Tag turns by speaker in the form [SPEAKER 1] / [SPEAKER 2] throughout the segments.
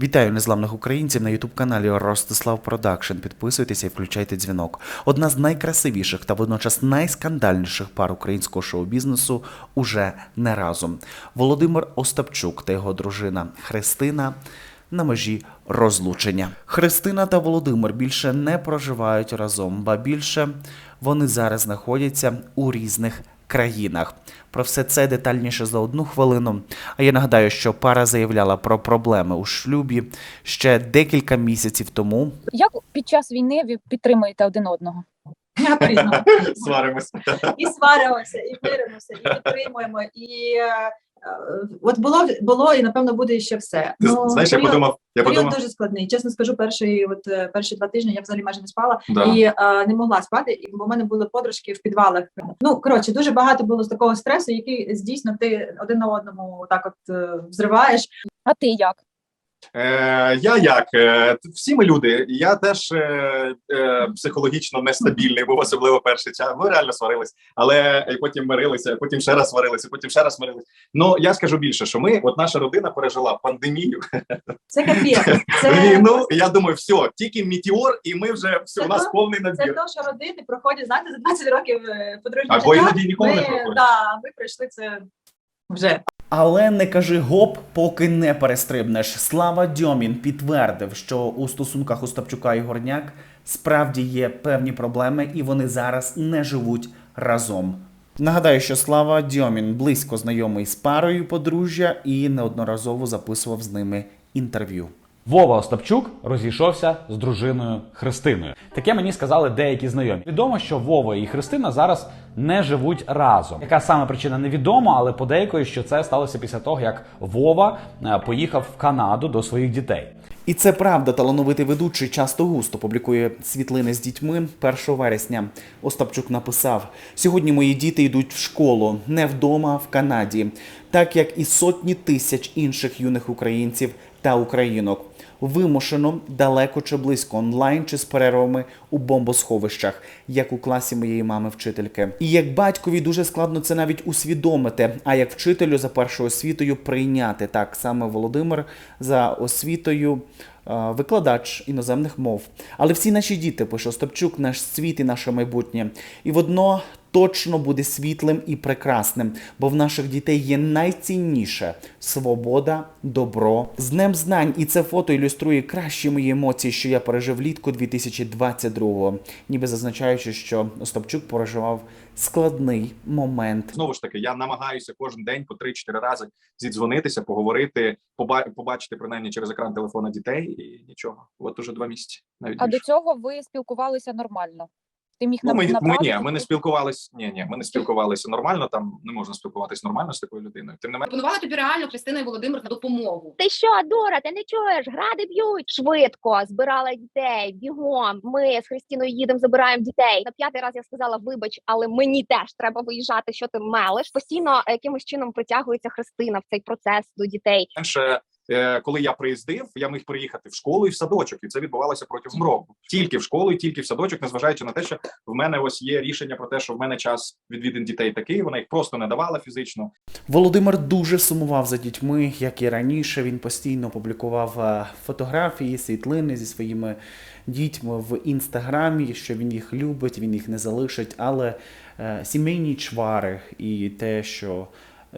[SPEAKER 1] Вітаю незламних українців на ютуб-каналі Ростислав Продакшн. Підписуйтеся і включайте дзвінок. Одна з найкрасивіших та водночас найскандальніших пар українського шоу-бізнесу уже не разом. Володимир Остапчук та його дружина Христина на межі розлучення. Христина та Володимир більше не проживають разом, ба більше вони зараз знаходяться у різних країнах. Про все це детальніше за одну хвилину. А я нагадаю, що пара заявляла про проблеми у шлюбі ще декілька місяців тому.
[SPEAKER 2] Як під час війни ви підтримуєте один одного?
[SPEAKER 3] Сваримося.
[SPEAKER 4] і сваримося, і миримося, і підтримуємо. І е, от було було, і напевно буде ще все.
[SPEAKER 3] Ти
[SPEAKER 4] Ну,
[SPEAKER 3] знаєш, я подумав, я
[SPEAKER 4] період
[SPEAKER 3] подумав,
[SPEAKER 4] дуже складний. Чесно скажу, перший от е, перші два тижні я взагалі майже не спала
[SPEAKER 3] да.
[SPEAKER 4] і е, не могла спати. І бо в мене були подружки в підвалах. Ну коротше, дуже багато було з такого стресу, який здійсно ти один на одному так от е, взриваєш.
[SPEAKER 2] А ти як?
[SPEAKER 3] Е, я як? Е, всі ми люди. Я теж е, е, психологічно нестабільний, був особливо перший час. Ми реально сварились, але і потім мирилися, потім ще раз сварилися, потім ще раз сварилися. Ну я скажу більше, що ми, от наша родина пережила пандемію,
[SPEAKER 4] Це капець. Це,
[SPEAKER 3] і Я думаю, все, тільки метеор, і ми вже все, у нас
[SPEAKER 4] Це
[SPEAKER 3] повний
[SPEAKER 4] це то, що родини проходять, знаєте, за 20 років е, подружнього
[SPEAKER 3] Або іноді ніколи
[SPEAKER 4] Ми,
[SPEAKER 3] не проходять.
[SPEAKER 4] да, ми пройшли це вже.
[SPEAKER 1] Але не кажи гоп, поки не перестрибнеш. Слава Дьомін підтвердив, що у стосунках Остапчука і Горняк справді є певні проблеми, і вони зараз не живуть разом. Нагадаю, що Слава Дьомін близько знайомий з парою подружжя і неодноразово записував з ними інтерв'ю.
[SPEAKER 5] Вова Остапчук розійшовся з дружиною Христиною. Таке мені сказали деякі знайомі. Відомо, що Вова і Христина зараз не живуть разом. Яка саме причина невідома, але подейкує, що це сталося після того, як Вова е, поїхав в Канаду до своїх дітей.
[SPEAKER 1] І це правда, талановитий ведучий часто густо публікує світлини з дітьми 1 вересня. Остапчук написав: сьогодні мої діти йдуть в школу, не вдома, в Канаді, так як і сотні тисяч інших юних українців та українок. Вимушено далеко чи близько онлайн чи з перервами у бомбосховищах, як у класі моєї мами вчительки. І як батькові дуже складно це навіть усвідомити, а як вчителю за першою освітою прийняти так саме Володимир за освітою. е, Викладач іноземних мов, але всі наші діти, пише Остапчук, наш світ і наше майбутнє, і водно точно буде світлим і прекрасним, бо в наших дітей є найцінніше свобода, добро, з днем знань. І це фото ілюструє кращі мої емоції, що я пережив влітку 2022-го, ніби зазначаючи, що Остапчук переживав складний момент.
[SPEAKER 3] Знову ж таки, я намагаюся кожен день по 3-4 рази зідзвонитися, поговорити, поба- побачити принаймні через екран телефона дітей, і нічого. От уже два місяці. Навіть
[SPEAKER 2] А до цього ви спілкувалися нормально? Ти міг
[SPEAKER 3] Ну, ми, ми, ні, ми не спілкувалися. Ні, ні, ми не спілкувалися нормально. Там не можна спілкуватися нормально з такою людиною. Тим не менше,
[SPEAKER 6] Пропонувала тобі реально Христина і Володимир на допомогу.
[SPEAKER 7] Ти що, дура, ти не чуєш? Гради б'ють швидко, збирала дітей, бігом. Ми з Христіною їдемо, забираємо дітей. На п'ятий раз я сказала, вибач, але мені теж треба виїжджати. Що ти мелиш? Постійно е, якимось чином притягується Христина в цей процес до дітей.
[SPEAKER 3] менше, коли я приїздив, я міг приїхати в школу і в садочок, і це відбувалося протягом року. Тільки в школу і тільки в садочок, незважаючи на те, що в мене ось є рішення про те, що в мене час відвідин дітей такий. Вона їх просто не давала фізично.
[SPEAKER 1] Володимир дуже сумував за дітьми, як і раніше. Він постійно публікував е, фотографії, світлини зі своїми дітьми в інстаграмі, що він їх любить, він їх не залишить. Але е, сімейні чвари і те, що, е,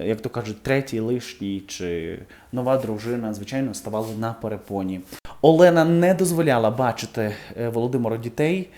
[SPEAKER 1] як то кажуть, третій лишній чи нова дружина, звичайно, ставали на перепоні. Олена не дозволяла бачити Володимира Володимиру дітей.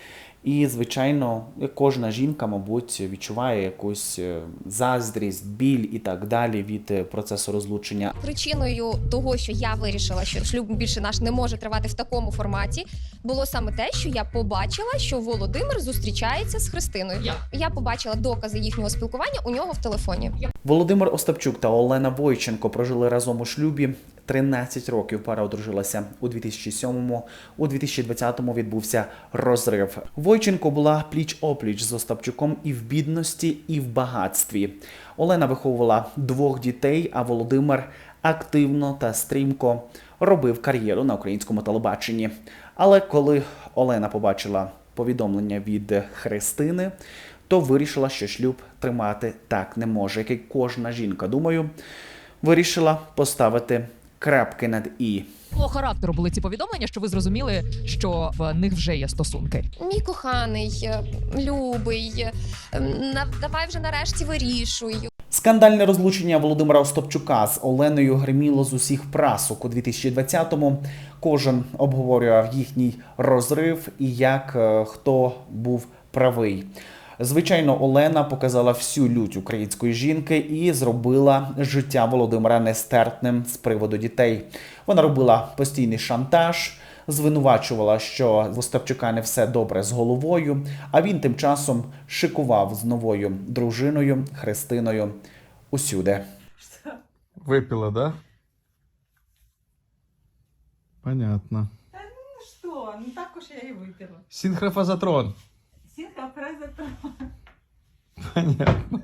[SPEAKER 1] І, звичайно, кожна жінка, мабуть, відчуває якусь е, заздрість, біль і так далі від е, процесу розлучення.
[SPEAKER 8] Причиною того, що я вирішила, що шлюб більше наш не може тривати в такому форматі, було саме те, що я побачила, що Володимир зустрічається з Христиною.
[SPEAKER 6] Я.
[SPEAKER 8] Я побачила докази їхнього спілкування у нього в телефоні.
[SPEAKER 1] Володимир Остапчук та Олена Войченко прожили разом у шлюбі 13 років. Пара одружилася у 2007-му. У 2020-му відбувся розрив. Войченко була пліч-опліч з Остапчуком і в бідності, і в багатстві. Олена виховувала двох дітей, а Володимир активно та стрімко робив кар'єру на українському телебаченні. Але коли Олена побачила повідомлення від Христини, то вирішила, що шлюб тримати так не може, як і кожна жінка. Думаю, вирішила поставити крапки над і.
[SPEAKER 9] Якого характеру були ці повідомлення, що ви зрозуміли, що в них вже є стосунки?
[SPEAKER 8] Мій коханий, е, любий, е, на- давай вже нарешті вирішуй.
[SPEAKER 1] Скандальне розлучення Володимира Остапчука з Оленою гриміло з усіх прасок у 2020-му. Кожен обговорював їхній розрив і як е, хто був правий. Звичайно, Олена показала всю лють української жінки і зробила життя Володимира нестерпним з приводу дітей. Вона робила постійний шантаж, звинувачувала, що в Остапчука не все добре з головою, а він тим часом шикував з новою дружиною Христиною усюди.
[SPEAKER 10] Выпила, да? Понятно.
[SPEAKER 4] Ну що, ну так уж я і випила.
[SPEAKER 10] Синхрофазотрон.
[SPEAKER 4] Сінхрофреза
[SPEAKER 10] Понятно.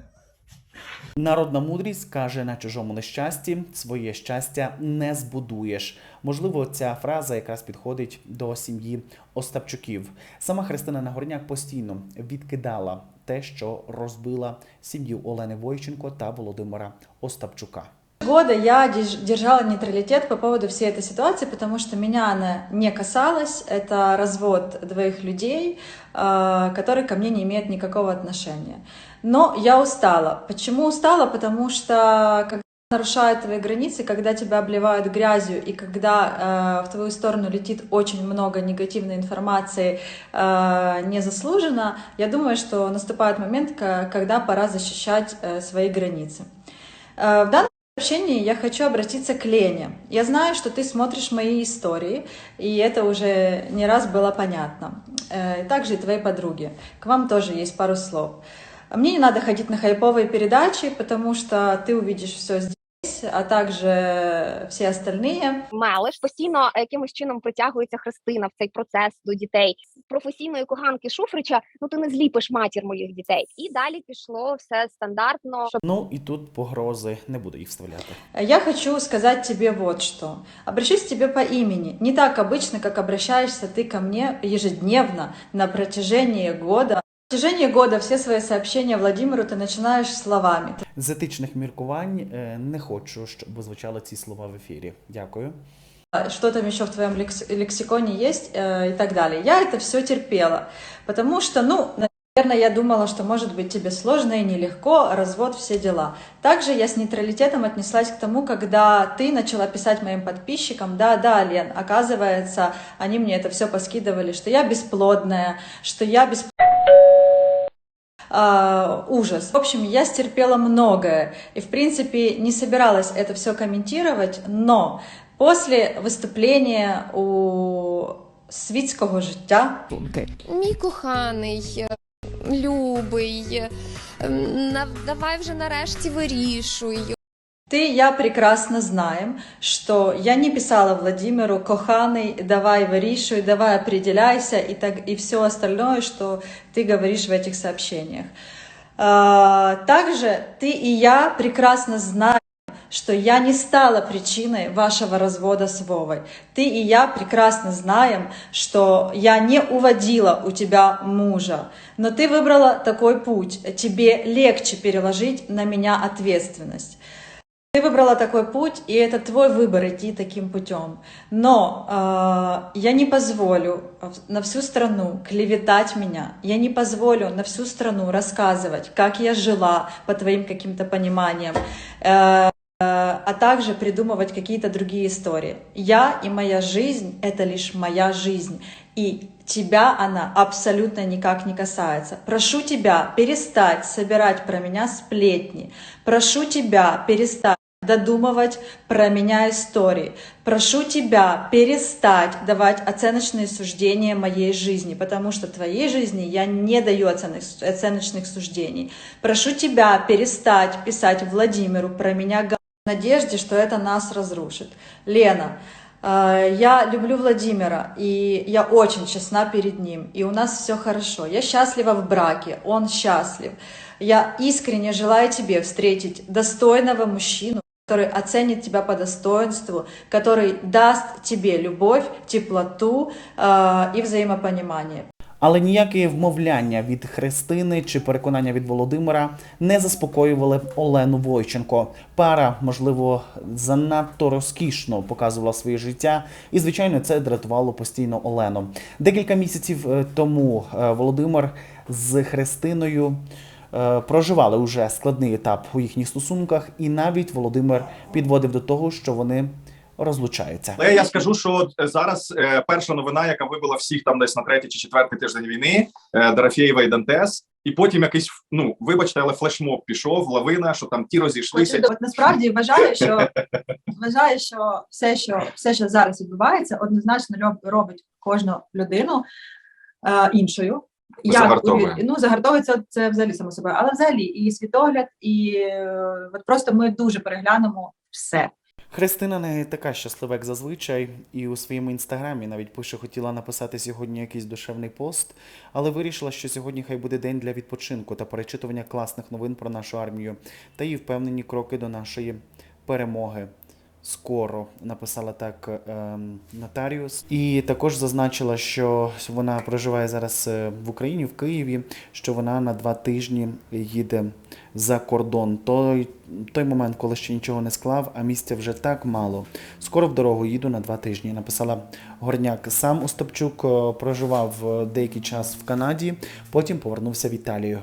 [SPEAKER 1] Народна мудрість каже на чужому нещасті своє щастя не збудуєш. Можливо, ця фраза якраз підходить до сім'ї Остапчуків. Сама Христина Нагорняк постійно відкидала те, що розбила сім'ю Олени Войченко та Володимира Остапчука.
[SPEAKER 11] Года я держ- держала нейтралитет по поводу всей этой ситуации, потому что меня она не касалась. Это развод двоих людей, э, которые ко мне не имеют никакого отношения. Но я устала. Почему устала? Потому что когда нарушают твои границы, когда тебя обливают грязью и когда э, в твою сторону летит очень много негативной информации э, незаслуженно, я думаю, что наступает момент, когда пора защищать э, свои границы. В данном сообщении я хочу обратиться к Лене. Я знаю, что ты смотришь мои истории, и это уже не раз было понятно. Э, Также и твоей подруге. К вам тоже есть пару слов. Мне не надо ходить на хайповые передачи, потому что ты увидишь все здесь, а также все остальные.
[SPEAKER 7] Мелиш постійно е, якимось чином притягується Христина в цей процес до дітей. З професійної коханки Шуфрича, ну ти не зліпиш матір моїх дітей. І далі пішло все стандартно. Що
[SPEAKER 1] Ну і тут погрози не буду їх вставляти.
[SPEAKER 11] Я хочу сказать тебе вот что. Обращусь к тебе по имени. Не так обычно, как обращаешься ты ко мне ежедневно на протяжении года. На протяжении года все свои сообщения Владимиру ты начинаешь словами.
[SPEAKER 1] З етичних міркувань е, не хочу, щоб звучали ці слова в ефірі. Дякую.
[SPEAKER 11] А, Что там еще в твоем лекс- лексиконе есть э, и так далее. Я это все терпела, потому что, ну, наверное, я думала, что может быть тебе сложно и нелегко, развод, все дела. Также я с нейтралитетом отнеслась к тому, когда ты начала писать моим подписчикам, да, да, Лен, оказывается, они мне это все поскидывали, что я бесплодная, что я бесплодная. А, ужас. В общем, я стерпела многое и, в принципе, не собиралась это все комментировать, но после выступления у світського життя
[SPEAKER 9] Стосунки.
[SPEAKER 8] Мій коханий, е, любий, е, на- давай вже нарешті вирішуй.
[SPEAKER 11] Ты и я прекрасно знаем, что я не писала Владимиру «Коханый, давай выришуй, давай определяйся» и, так, и все остальное, что ты говоришь в этих сообщениях. А, Также ты и я прекрасно знаем, что я не стала причиной вашего развода с Вовой. Ты и я прекрасно знаем, что я не уводила у тебя мужа, но ты выбрала такой путь. Тебе легче переложить на меня ответственность. Ты выбрала такой путь, и это твой выбор идти таким путем. Но э, я не позволю на всю страну клеветать меня. Я не позволю на всю страну рассказывать, как я жила по твоим каким-то пониманиям. Э, э, а также придумывать какие-то другие истории. Я и моя жизнь — это лишь моя жизнь. И тебя она абсолютно никак не касается. Прошу тебя перестать собирать про меня сплетни. Прошу тебя перестать додумывать про меня истории. Прошу тебя перестать давать оценочные суждения моей жизни, потому что твоей жизни я не даю оценок- оценочных суждений. Прошу тебя перестать писать Владимиру про меня в надежде, что это нас разрушит. Лена, э, я люблю Владимира, и я очень честна перед ним, и у нас все хорошо. Я счастлива в браке, он счастлив. Я искренне желаю тебе встретить достойного мужчину, который оценит тебя по достоинству, который даст тебе любовь, теплоту э, и взаимопонимание.
[SPEAKER 1] Але ніякі вмовляння від Христини чи переконання від Володимира не заспокоювали Олену Войченко. Пара, можливо, занадто розкішно показувала своє життя, і звичайно, це дратувало постійно Олену. Декілька місяців е, тому е, Володимир з Христиною е, проживали уже складний етап у їхніх стосунках, і навіть Володимир підводив до того, що вони розлучаються.
[SPEAKER 3] Але я скажу, що от е, зараз е, перша новина, яка вибила всіх там десь на третій чи четвертий тиждень війни, е, Дорофєєва і Дантес, і потім якийсь ну вибачте, але флешмоб пішов, лавина, що там ті розійшлися.
[SPEAKER 4] От, от насправді вважаю, що вважаю, що все, що все, що зараз відбувається, однозначно роб- робить кожну людину е, іншою.
[SPEAKER 3] Загартовує.
[SPEAKER 4] ну загартовується це взагалі само собою, але взагалі і світогляд, і е, от просто ми дуже переглянемо все.
[SPEAKER 1] Христина не така щаслива, як зазвичай, і у своєму інстаграмі навіть пише, хотіла написати сьогодні якийсь душевний пост, але вирішила, що сьогодні хай буде день для відпочинку та перечитування класних новин про нашу армію та її впевнені кроки до нашої перемоги. Скоро написала так ем, нотаріус, і також зазначила, що вона проживає зараз е, в Україні, в Києві, що вона на два тижні їде за кордон. Той, той момент, коли ще нічого не склав, а місця вже так мало. Скоро в дорогу їду на два тижні. Написала Горняк. Сам Остапчук е, проживав е, деякий час в Канаді, потім повернувся в Італію.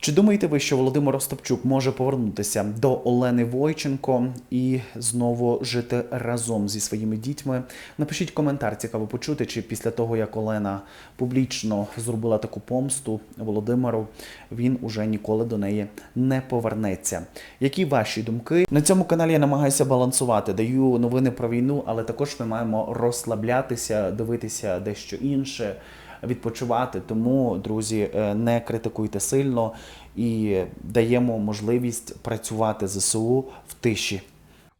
[SPEAKER 1] Чи думаєте ви, що Володимир Остапчук може повернутися до Олени Войченко і знову жити разом зі своїми дітьми? Напишіть коментар, цікаво почути, чи після того, як Олена публічно зробила таку помсту Володимиру, він уже ніколи до неї не повернеться. Які ваші думки? На цьому каналі я намагаюся балансувати, даю новини про війну, але також ми маємо розслаблятися, дивитися дещо інше відпочивати. Тому, друзі, е, не критикуйте сильно і даємо можливість працювати ЗСУ в тиші.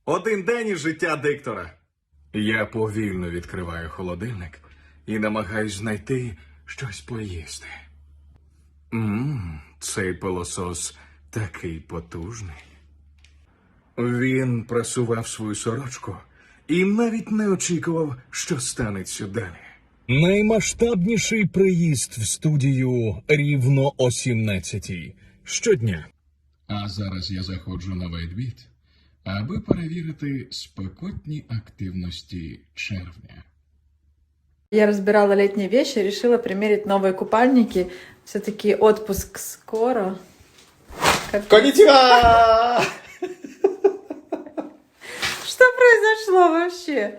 [SPEAKER 12] Один день із життя диктора. Я повільно відкриваю холодильник і намагаюсь знайти щось поїсти. Мм, цей пилосос такий потужний. Він прасував свою сорочку і навіть не очікував, що станеться далі.
[SPEAKER 13] Наймасштабніший приїзд в студію рівно о 17-й. Щодня.
[SPEAKER 12] А зараз я заходжу на Вайтбіт, аби перевірити спекотні активності червня.
[SPEAKER 11] Я разбирала летние вещи, решила примерить новые купальники. Все-таки отпуск скоро. Как-
[SPEAKER 1] Конічіва!
[SPEAKER 11] Что произошло вообще?